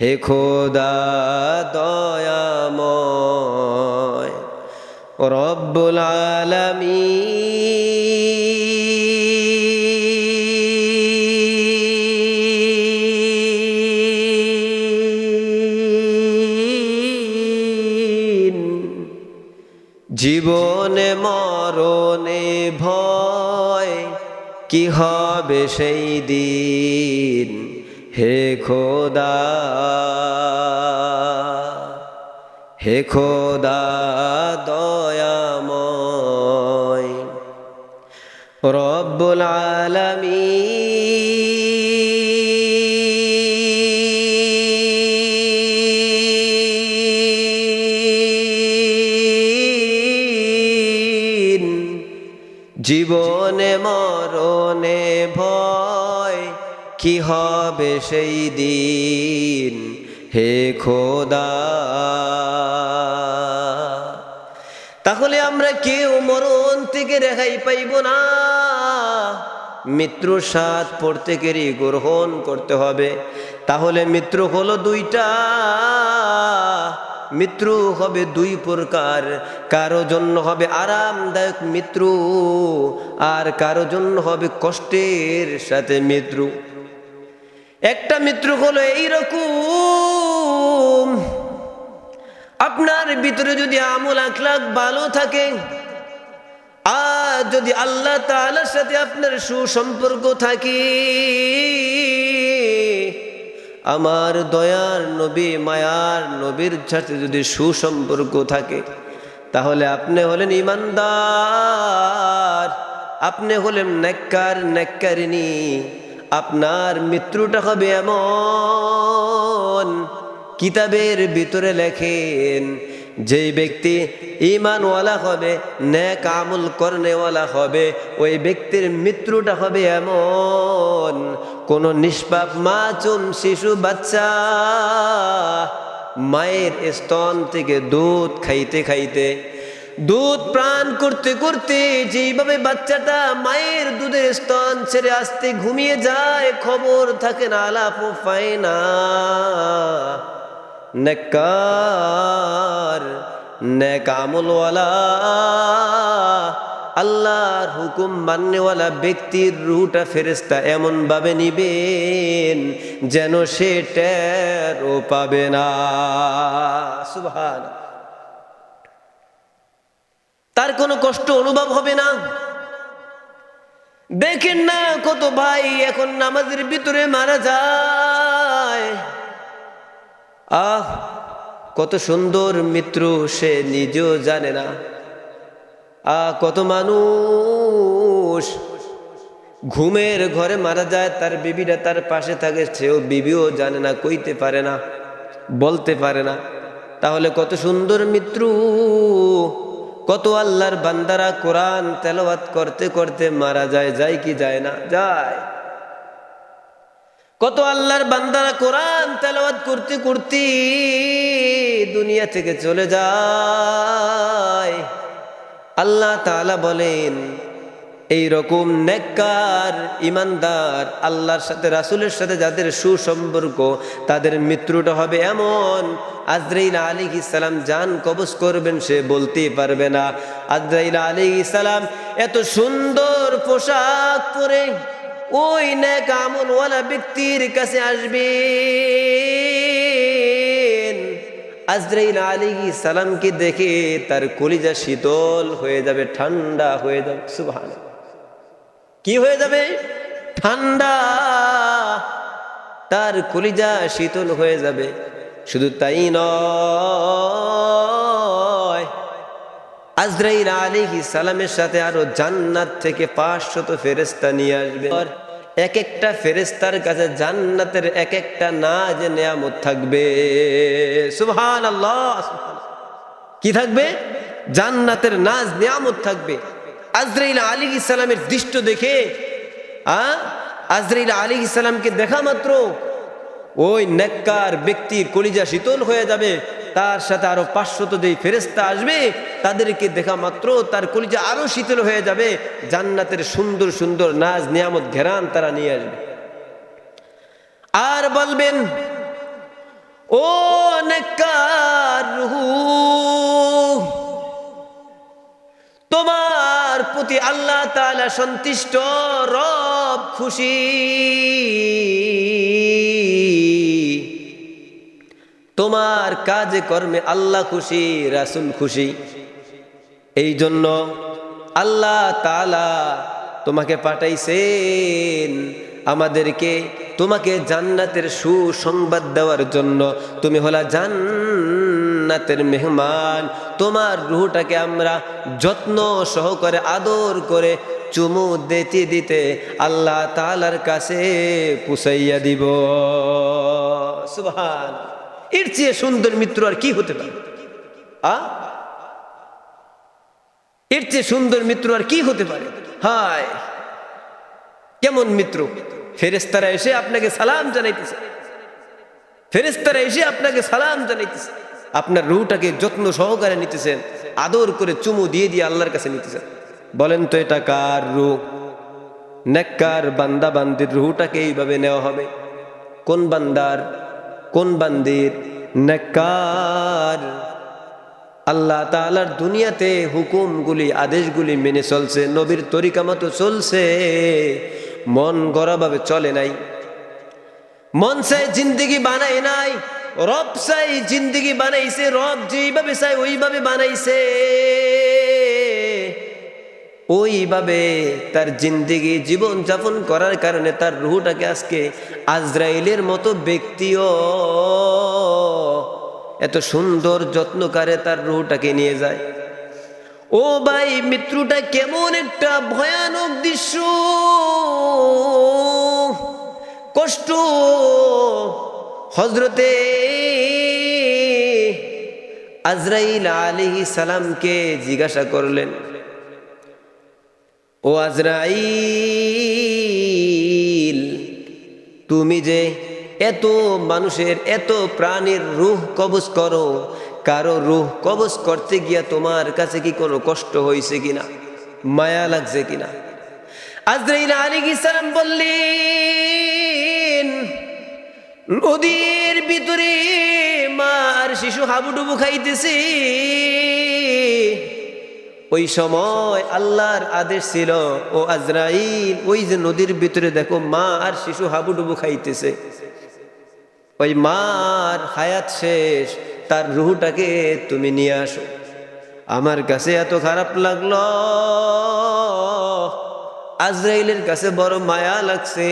হে খোদা দয়াময় রব্বুল আলামিন। জীবনে মরণে ভয় কি হবে সেই দিন? হে খোদা হে খোদা দয়াময়। রব্বুল আলামিন। জীবনে কি হবে সেই দিন? হে খোদা। তাহলে আমরা কেউ মরণ থেকে রেহাই পাইব না। মৃত্যু স্বাদ প্রত্যেকেরই গ্রহণ করতে হবে। তাহলে মৃত্যু হলো দুইটা। মৃত্যু হবে দুই প্রকার। কারও জন্য হবে আরামদায়ক মৃত্যু, আর কারও জন্য হবে কষ্টের সাথে মৃত্যু। একটা মৃত্যু হলো এইরকম। আপনার ভিতরে যদি আমল আখলাক ভালো থাকে, আর যদি আল্লাহ তাআলার সাথে আপনার সুসম্পর্ক থাকে, আমার দয়ার নবী, মায়ার নবীর সাথে যদি সুসম্পর্ক থাকে, তাহলে আপনি হলেন ইমানদার, আপনি হলেন নেককার, নেককারিনী। আপনার মৃত্যুটা হবে এমন। কিতাবের ভিতরে লেখেন, যেই ব্যক্তি ইমানওয়ালা হবে ন্যাক আমল করনেওয়ালা হবে, ওই ব্যক্তির মৃত্যুটা হবে এমন। কোন নিষ্পাপ মাচুম শিশু বাচ্চা মায়ের স্তন থেকে দুধ খাইতে খাইতে দুধ প্রাণ করতে করতে যেইভাবে বাচ্চাটা মায়ের দুধের স্তন ছেড়ে আসতে ঘুমিয়ে যায়, খবর থাকে না, আলাপ পায় না। নেকার নেক আমলওয়ালা, আল্লাহর হুকুম মান্যওয়ালা ব্যক্তির রুটা ফেরেস্তা এমন ভাবে নিবেন যেন সে টেরও পাবে না। সুবহান তার কোনো কষ্ট অনুভব হবে না। দেখেন না কত ভাই এখন নামাজের ভিতরে মারা যায়। আহ, কত সুন্দর মিত্র সে নিজেও জানে না। আহ, কত মানুষ ঘুমের ঘরে মারা যায়, তার বিবিটা তার পাশে থাকে, সেও বিবিও জানে না, কইতে পারে না, বলতে পারে না। তাহলে কত সুন্দর মিত্র। কত আল্লাহর বান্দারা কোরআন তেলাওয়াত করতে করতে মারা যায় যায় কি যায় না? যায়। কত আল্লাহর বান্দারা কোরআন তেলাওয়াত করতে করতে দুনিয়া থেকে চলে যায়। আল্লাহ তাআলা বলেন এই রকম নেককার ইমানদার, আল্লাহর সাথে, রাসুলের সাথে যাদের সুসম্পর্ক, তাদের মৃত্যুটা হবে এমন। আজরাইল আলী ইসালাম যান কবজ করবেন, সে বলতেই পারবে না। আজরাইল আলী ইসালাম এত সুন্দর পোশাক পরে ওই নেক আমলওয়ালা ব্যক্তির কাছে আসবেন। আজরাইল আলী সালামকে দেখে তার কলিজা শীতল হয়ে যাবে, ঠান্ডা হয়ে যাবে। সুবহান কি হয়ে যাবে? ঠান্ডা। তার কলিজা শীতল হয়ে যাবে। শুধু তাই নয়, আজরাইল আলী সালামের সাথে আরও জান্নাত থেকে পাঁচশত ফেরেস্তা নিয়ে আসবে। এক একটা ফেরেস্তার কাছে জান্নাতের এক একটা নাজ নেয়ামত থাকবে। সুবহান আল্লাহ কি থাকবে? জান্নাতের নাজ নিয়ামত থাকবে। আজরাইল আলী ইসলামের দৃষ্ট দেখে আজরাইল আলী ইসলামকে দেখা মাত্র ওই নেককার ব্যক্তির কলিজা শীতল হয়ে যাবে, তার সাথে আরও পাঁচশত যেই ফেরেস্তা আসবে, তাদেরকে দেখা মাত্র তার কলিজা আরও শীতল হয়ে যাবে, জান্নাতের সুন্দর সুন্দর নাজ নিয়ামত ঘেরান তারা নিয়ে আসবে। আর বলবেন, ও নেককার আল্লাহ তাআলা সন্তুষ্ট, রব খুশি। তোমার কাজে কর্মে আল্লাহ খুশি, রাসুল খুশি। এই জন্য আল্লাহ তালা তোমাকে পাঠাইছেন আমাদেরকে, তোমাকে জান্নাতের সুসংবাদ দেওয়ার জন্য। তুমি হলা জান্নাতের মেহমান, তোমার রুহটাকে আমরা যত্ন সহকারে, আদর করে চুমু দিতে দিতে আল্লাহ তাআলার কাছে পুষাইয়া দিব। সুবহান। এর চেয়ে সুন্দর মিত্র আর কি হতে পারে? এর চেয়ে সুন্দর মিত্র আর কি হতে পারে? হায়! কেমন মিত্র ফেরেস্তারা এসে আপনাকে সালাম জানাইতেছে। ফেরেস্তারা এসে আপনাকে সালাম জানাইতেছে। আপনার রুটাকে যত্ন সহকারে নিতেছেন, আদর করে চুমু দিয়ে দিয়ে আল্লাহর কাছে নিতেছেন। বলেন তো, এটা কার রু নেককার বান্দা বান্দির রুহটাকে এইভাবে নেওয়া হবে। কোন বান্দার, কোন বান্দির? নেককার। আল্লাহ তাআলার দুনিয়াতে হুকুমগুলি, আদেশগুলি মেনে চলছে, নবীর তরিকা মতো চলছে। মন গড়াভাবে চলে নাই। মন সে জিন্দগি বানাই নাই। রব চাই জিন্দগি বানাইছে, রব যেইভাবে চাই ওইভাবে বানাইছে। ওইভাবে তার জিন্দিগি জীবন যাপন করার কারণে তার রুহটাকে আজকে আজরাইলের মতো ব্যক্তিও এত সুন্দর যত্ন করে তার রুহটাকে নিয়ে যায়। ও ভাই, মৃত্যুটা কেমন একটা ভয়ানক দৃশ্য। কষ্ট হজরতে আজরাইল আলিহি সালামকে জিজ্ঞাসা করলেন, ও আজরাইল, তুমি যে এত মানুষের এত প্রাণীর রুহ কবজ করো, কারও রুহ কবজ করতে গিয়া তোমার কাছে কি কোনো কষ্ট হয়েছে কিনা, মায়া লাগছে কিনা? আজরাইল আলী সালাম বললেন নদীর ভিতরে মার শিশু হাবুডুবু খাইতেছে। ওই সময় আল্লাহর আদেশ ছিল, ও আজরাইল, ওই যে নদীর ভিতরে দেখো মা আর শিশু হাবুডুবু খাইতেছে। ওই মার হায়াত শেষ, তার রুহটাকে তুমি নিয়ে আসো। আমার কাছে এত খারাপ লাগল। আজরাইলের কাছে বড় মায়া লাগছে।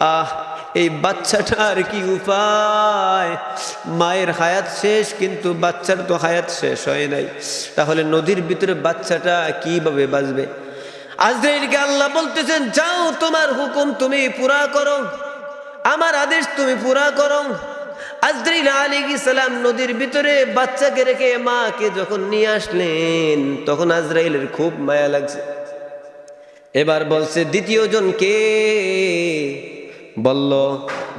আহ, এই বাচ্চাটার কি উপায়? মায়ের হায়াত শেষ, কিন্তু বাচ্চার তো হায়াত শেষ হয় নাই। তাহলে নদীর ভিতরে বাচ্চাটা কীভাবে বাঁচবে? আজরাইলকে আল্লাহ বলতেছেন, যাও, তোমার হুকুম তুমি পুরা করো। আমার আদেশ তুমি পুরা করো। আজরাইল আলী সালাম নদীর ভিতরে বাচ্চাকে রেখে মাকে যখন নিয়ে আসলেন, তখন আজরাইলের খুব মায়া লাগছে। এবার বলছে দ্বিতীয় জন কে? বলল,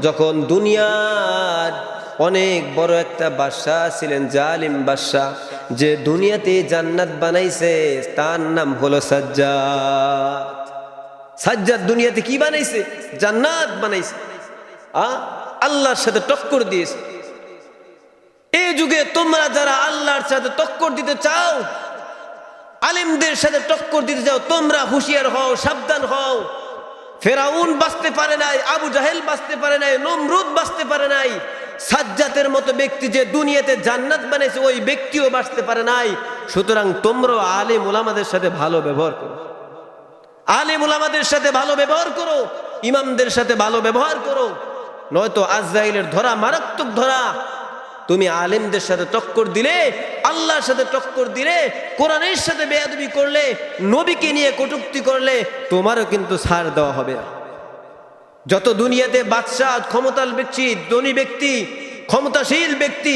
যখন দুনিয়ার অনেক বড় একটা বাদশাহ ছিলেন, জালিম বাদশাহ যে দুনিয়াতে জান্নাত বানাইছে, তার নাম হলো সাজ্জাদ। সাজ্জাদ দুনিয়াতে কি বানাইছে? জান্নাত বানাইছে। আ? আল্লাহর সাথে টক্কর দিয়েছে। এই যুগে তোমরা যারা আল্লাহর সাথে টক্কর দিতে চাও, আলিমদের সাথে টক্কর দিতে চাও, তোমরা হুঁশিয়ার হও, সাবধান হও। ফেরাউন বাঁচতে পারে নাই, আবু জাহেল বাঁচতে পারে নাই, নমরুদ বাঁচতে পারে নাই। সাজ্জাতের মতো ব্যক্তি যে দুনিয়াতে জান্নাত বানাইছে, ওই ব্যক্তিও বাঁচতে পারে নাই। সুতরাং তোমরা আলিম ওলামাদের সাথে ভালো ব্যবহার করো। আলিম ওলামাদের সাথে ভালো ব্যবহার করো, ইমামদের সাথে ভালো ব্যবহার করো। নয়তো আজরাইলের ধরা মারাত্মক ধরা তুমি আলেমদের সাথে টক্কর দিলে, আল্লাহর সাথে টক্কর দিলে, কোরআনের সাথে বেয়াদবি করলে, নবীকে নিয়ে কটুক্তি করলে, তোমারও কিন্তু ছাড় দেওয়া হবে। যত দুনিয়াতে বাদশাহ ক্ষমতাল ব্যক্তি, ধনী ব্যক্তি, ক্ষমতাশীল ব্যক্তি,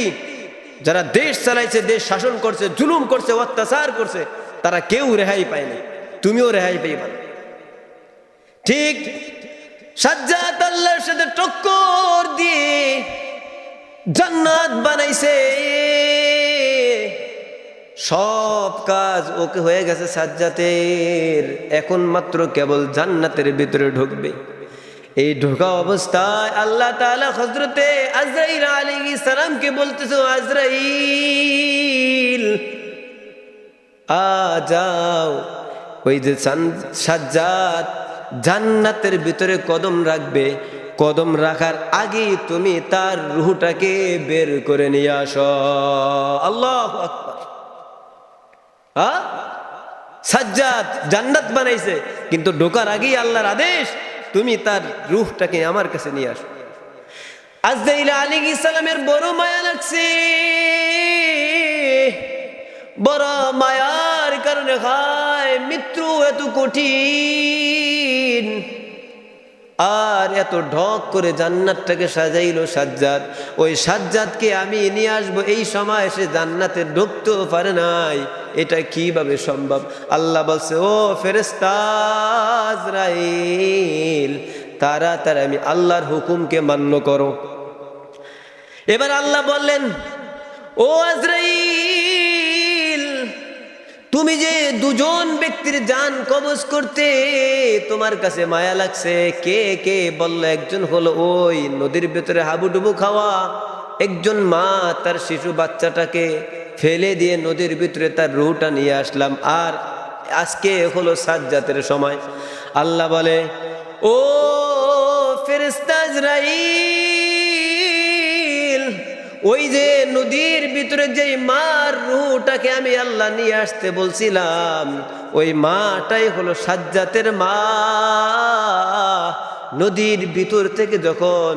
যারা দেশ চালাইছে, দেশ শাসন করছে, জুলুম করছে, অত্যাচার করছে, তারা কেউ রেহাই পায়নি তুমিও রেহাই পেয়ে ঠিক সাজ্জাদ আল্লাহর সাথে টক্কর দিয়ে জান্নাত বানাইছে। সব কাজ ওকে হয়ে গেছে সাজ্জাতের। এখন মাত্র কেবল জান্নাতের ভিতরে ঢুকবে। এই ঢোকা অবস্থায় আল্লাহ তাআলা হজরতে আজরাইল আলাইহিস সালামকে বলতেছো আজরাইল, আ যাও। ওই যে সাজ্জাদ জান্নাতের ভিতরে কদম রাখবে। কদম রাখার আগে তুমি তার রুহটাকে বের করে নিয়ে আস। আল্লাহ সাজ্জাদ জান্নাত বানাইছে, কিন্তু ঢোকার আগেই আল্লাহর আদেশ, তুমি তার রুহটাকে আমার কাছে নিয়ে আসো। আজদাইল আলী ইসলামের বড় মায়া লাগছে। বড় মায়ার কারণে খায় মৃত্যু এত কঠিন। আর এত ঢক করে জান্নাতটাকে সাজাইলো সাজ্জাদ। ওই সাজ্জাদকে আমি নিয়ে আসব, এই সময় সে জান্নাতে ঢুকতেও পারে নাই। এটা কীভাবে সম্ভব? আল্লাহ বলছে, ও ফেরেস্তাজরাইল তারা তারা আমি আল্লাহর হুকুমকে মান্য করো। এবার আল্লাহ বললেন, ও আজরাইল তুমি যে দুজন ব্যক্তির যান কবজ করতে, তোমার কাছে মায়া লাগছে। কে কে বলল? একজন হলো ওই নদীর ভেতরে হাবুডুবু খাওয়া। একজন মা তার শিশু বাচ্চাটাকে ফেলে দিয়ে নদীর ভিতরে তার রুহটা নিয়ে আসলাম। আর আজকে হলো সাজ্জাতের সময়। আল্লাহ বলে, ও ফেরেস্তাজরাইল ওই যে নদীর ভিতরে যে মার রুটাকে আমি আল্লাহ নিয়ে আসতে বলছিলাম, ওই মাটাই হলো সাজ্জাতের মা। নদীর ভিতর থেকে যখন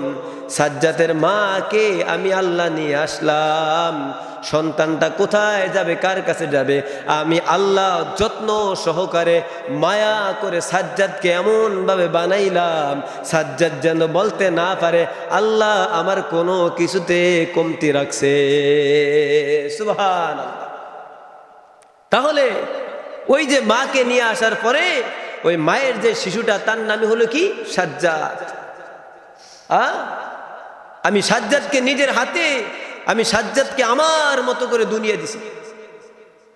সাজ্জাতের মাকে আমি আল্লাহ নিয়ে আসলাম সন্তানটা কোথায় যাবে, কার কাছে যাবে? আমি আল্লাহ যত্ন সহকারে মায়া করে সাজ্জাদকে এমনভাবে বানাইলাম, সাজ্জাদ যেন বলতে না পারে, আল্লাহ আমার কোনো কিছুতে কমতি রাখছে। সুভান তাহলে ওই যে মাকে নিয়ে আসার পরে ওই মায়ের যে শিশুটা, তার নামই হলো কি? সাজ্জাদ। আমি সাজ্জাদকে নিজের হাতে আমি সাজ্জাদকে আমার মতো করে দুনিয়া দিছি।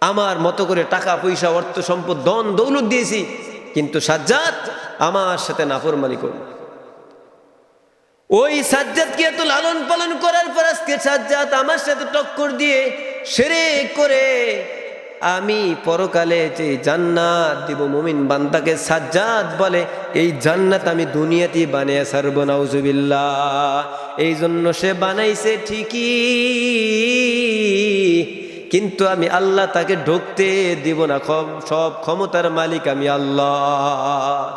আমার মতো করে টাকা, পয়সা, অর্থ, সম্পদ দন দৌলত দিয়েছি, কিন্তু সাজ্জাদ আমার সাথে নাফরমানি করল। ওই সাজ্জাদকে এত লালন পালন করার পর আজকে সাজ্জাদ আমার সাথে টক্কর দিয়ে সেরে করে আমি পরকালে যে জান্নাত দিব, মুমিন বান্দাকে সাজ্জাদ বলে, এই জান্নাত আমি দুনিয়াতেই বানিয়ে সারব নাউজুবিল্লাহ। এই জন্য সে বানাইছে ঠিকই, কিন্তু আমি আল্লাহ তাকে ঢুকতে দিব না সব ক্ষমতার মালিক আমি আল্লাহ।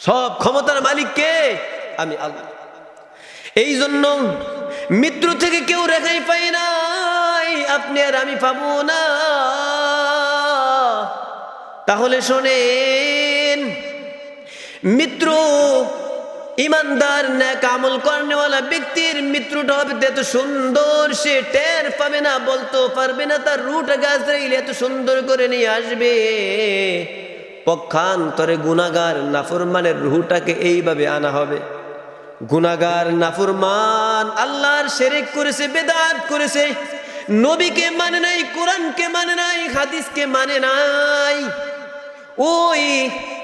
সব ক্ষমতার মালিক কে? আমি আল্লাহ। এই জন্য মৃত্যু থেকে কেউ রেখাই পাই নাই আপনি আর আমি পাবো না। তাহলে শোনেন, মিত্র ইমানদার, ন্যাক আমল করেওয়ালা ব্যক্তির মৃত্যুটা হবে এত সুন্দর, সে টের পাবে না, বলতেও পারবে না, তার রুট গাছ এত সুন্দর করে নিয়ে আসবে। পক্ষান্তরে গুণাগার নাফরমানের রুহটাকে এইভাবে আনা হবে। গুনাগার, নাফরমান, আল্লাহর শেরেক করেছে, বেদাত করেছে নবীকে মানে নাই, কোরআনকে মানে নাই, হাদিসকে মানে নাই। ওই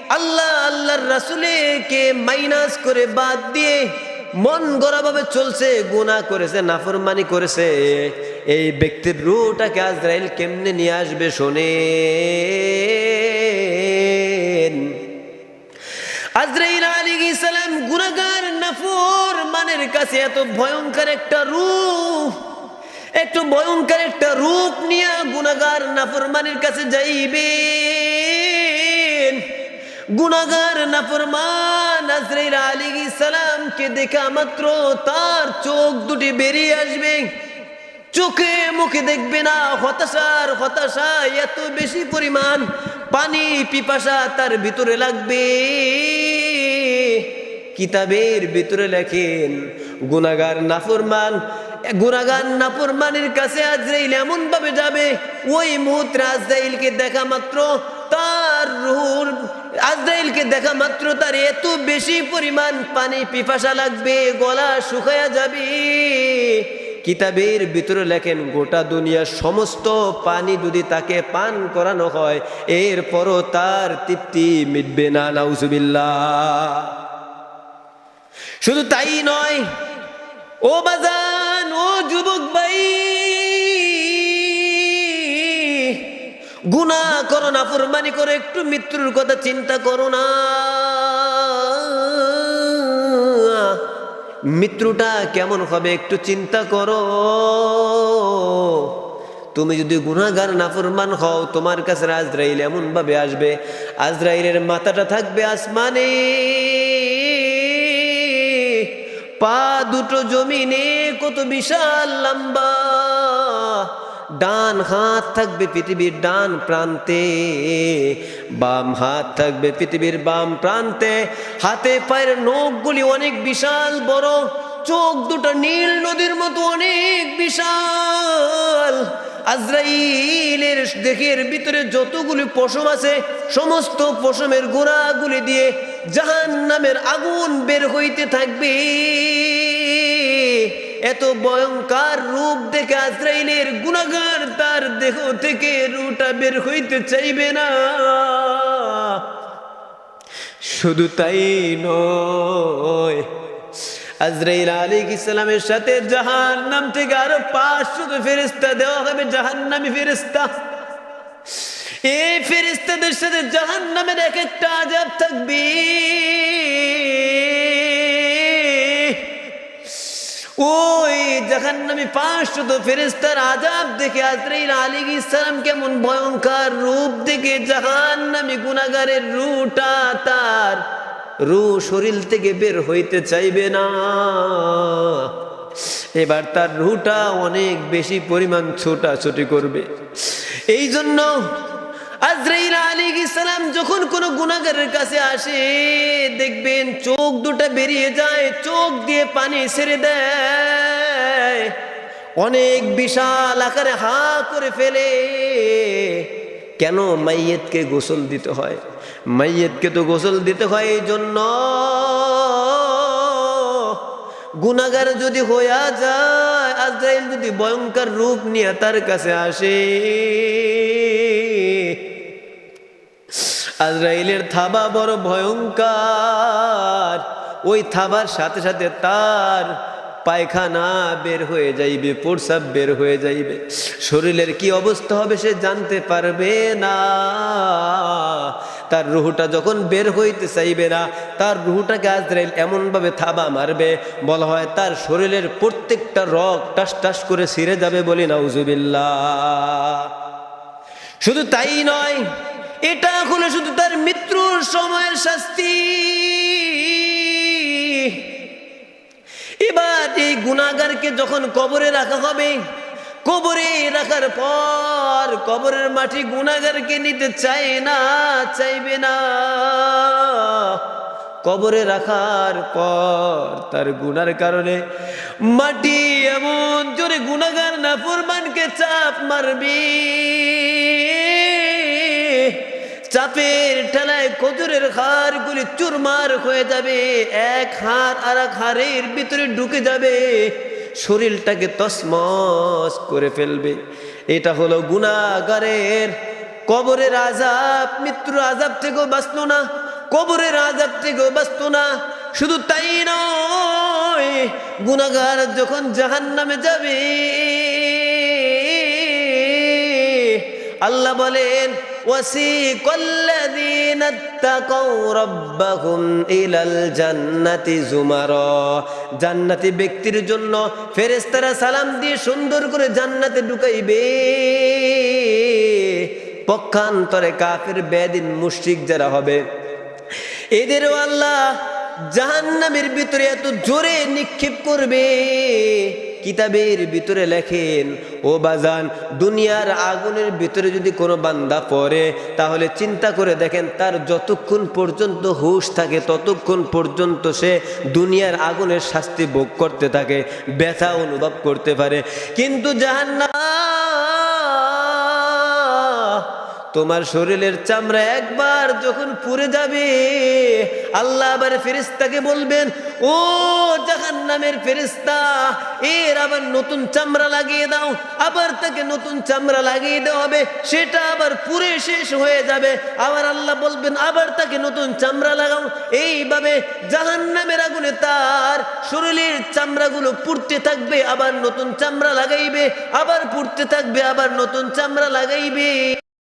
আল্লাহ, আল্লাহর রাসুলেকে মাইনাস করে বাদ দিয়ে মন গড়াভাবে চলছে, গুনাহ করেছে, নাফরমানি করেছে। এই ব্যক্তির রুটাকে আজরাইল কেমনে নিয়ে আসবে শোনে আজরাইল আলী সালাম গুনাগার নাফর মানের কাছে এত ভয়ঙ্কর একটা রূপ একটু ভয়ঙ্কর একটা রূপ নিয়ে গুনাগার নাফরমানের কাছে যাইবে গুনাগার নাফরমান আজরাইল আলী সালামকে দেখা মাত্র তার চোখ দুটি বেরিয়ে আসবে। চোখে মুখে দেখবে না, হতাশার হতাশা এত বেশি পরিমাণ পানি পিপাসা তার ভিতরে লাগবে। কিতাবের ভিতরে লেখেন গুনাগার নাফরমান গুনাগার নাফরমানের কাছে আজরাইল এমন ভাবে যাবে, ওই মুহূর্তে আজরাইলকে দেখা মাত্র তার রুহুর আজরাইলকে দেখা মাত্র তার এত বেশি পরিমাণ পানি পিপাসা লাগবে, গলা শুকায়া যাবে। কিতাবের ভিতরে লেখেন, গোটা দুনিয়ার সমস্ত পানি যদি তাকে পান করানো হয়, এরপরও তার তৃপ্তি মিটবে না, নাউজুবিল্লাহ। শুধু তাই নয়, ও বাজান ও যুবক ভাই গুনা করো না, ফুরমানি করে, একটু মৃত্যুর কথা চিন্তা করো না। মৃত্যুটা কেমন হবে একটু চিন্তা করো। তুমি যদি গুনাগার নাফরমান হও, তোমার কাছে আজরাইল এমন ভাবে আসবে, আজরাইলের মাথাটা থাকবে আসমানে। পা দুটো জমিনে কত বিশাল লম্বা। ডান হাত থাকবে পৃথিবীর ডান প্রান্তে, বাম হাত থাকবে পৃথিবীর বাম প্রান্তে। হাতে পায়ের নখগুলি অনেক বিশাল, বড়। চোখ দুটো নীল নদীর মতো অনেক বিশাল। আজরাইলের দেহের ভিতরে যতগুলি পশম আছে, সমস্ত পশমের গোড়াগুলি দিয়ে জাহান নামের আগুন বের হইতে থাকবে। এত ভয়ঙ্কর রূপ দেখে আজরাইলের গুণাগার তার দেহ থেকে রুটা বের হইতে চাইবে না। শুধু তাই নয়, আজরাইল আলী ইসলামের সাথে জাহান নাম থেকে আরও পাঁচশত ফেরিস্তা দেওয়া হবে জাহান নামী ফেরিস্তা এই ফেরিস্তাদের সাথে জাহান নামের এক একটা আজাব থাকবে। ওই জাহান নামে পাঁচশত ফেরিস্তার আজাব দেখে আজরাইল আলী ইসলাম কেমন ভয়ঙ্কর রূপ দেখে জাহান নামে গুনাগারের রুটা তার রু শরীর থেকে বের হইতে চাইবে না। এবার তার রুটা অনেক বেশি পরিমাণ ছোটাছুটি করবে। এই জন্য আজরাইল আলী ইসলাম যখন কোনো গুণাগারের কাছে আসে, দেখবেন চোখ দুটা বেরিয়ে যায়, চোখ দিয়ে পানি ছেড়ে দেয়। অনেক বিশাল আকারে হা করে ফেলে। কেন মাইয়েতকে গোসল দিতে হয়? মাইয়েতকে তো গোসল দিতে হয় এই জন্য। গুনাগার যদি হইয়া যায়, আজরাইল যদি ভয়ঙ্কর রূপ নিয়ে তার কাছে আসে আজরাইলের থাবা বড় ভয়ঙ্কর। ওই থাবার সাথে সাথে তার পায়খানা বের হয়ে যাইবে প্রসাব বের হয়ে যাইবে। শরীরের কি অবস্থা হবে সে জানতে পারবে না। তার রুহুটা যখন বের হইতে চাইবে না, তার রুহুটাকে আজরাইল এমনভাবে থাবা মারবে, বলা হয় তার শরীরের প্রত্যেকটা রক টাস টাস করে ছিঁড়ে যাবে বলি না নাউজুবিল্লা শুধু তাই নয় এটা হলো শুধু তার মৃত্যুর সময়ের শাস্তি। এবার এই গুণাগারকে যখন কবরে রাখা হবে, কবরে রাখার পর কবরের মাটি গুণাগারকে নিতে চায় না, চাইবে না। কবরে রাখার পর তার গুনার কারণে মাটি এমন জোরে গুণাগার না ফুরবানকে চাপ মারবে। চাপের ঠেলায় কজুরের হাড়গুলি চুরমার হয়ে যাবে। এক হাড় আর এক হাড়ের ভিতরে ঢুকে যাবে। শরীরটাকে তসমস করে ফেলবে। এটা হলো গুণাগারের কবরের আজাব মৃত্যুর আজাব থেকেও বাঁচল না। কবরের আজাব থেকেও বাঁচত না। শুধু তাই নয় গুণাগার যখন জাহান নামে যাবে, আল্লাহ বলেন وسيق الذين اتقوا ربهم إلى الجنة زمرا জান্নাতি ব্যক্তির জন্য ফেরেশতারা সালাম দিয়ে সুন্দর করে জান্নাতে ঢুকাইবে পক্ষান্তরে কাফের বেদিন মুশরিক যারা হবে এদেরও আল্লাহ জাহান্নামের ভিতরে এত জোরে নিক্ষেপ করবে কিতাবের ভিতরে লেখেন, ও বাজান, দুনিয়ার আগুনের ভিতরে যদি কোনো বান্দা পড়ে, তাহলে চিন্তা করে দেখেন তার যতক্ষণ পর্যন্ত হুশ থাকে, ততক্ষণ পর্যন্ত সে দুনিয়ার আগুনের শাস্তি ভোগ করতে থাকে, ব্যথা অনুভব করতে পারে। কিন্তু জাহান্না তোমার শরীরের চামড়া একবার যখন পুড়ে যাবে, আল্লাহ আবার ফেরিস্তাকে বলবেন, ও জাহান নামের ফেরিস্তা এর আবার নতুন চামড়া লাগিয়ে দাও, আবার তাকে নতুন চামড়া লাগিয়ে দেওয়া হবে, সেটা আবার পুরে শেষ হয়ে যাবে। আবার আল্লাহ বলবেন, আবার তাকে নতুন চামড়া লাগাও। এইভাবে জাহান নামের আগুনে তার শরীরের চামড়াগুলো পুড়তে থাকবে, আবার নতুন চামড়া লাগাইবে, আবার পুড়তে থাকবে, আবার নতুন চামড়া লাগাইবে।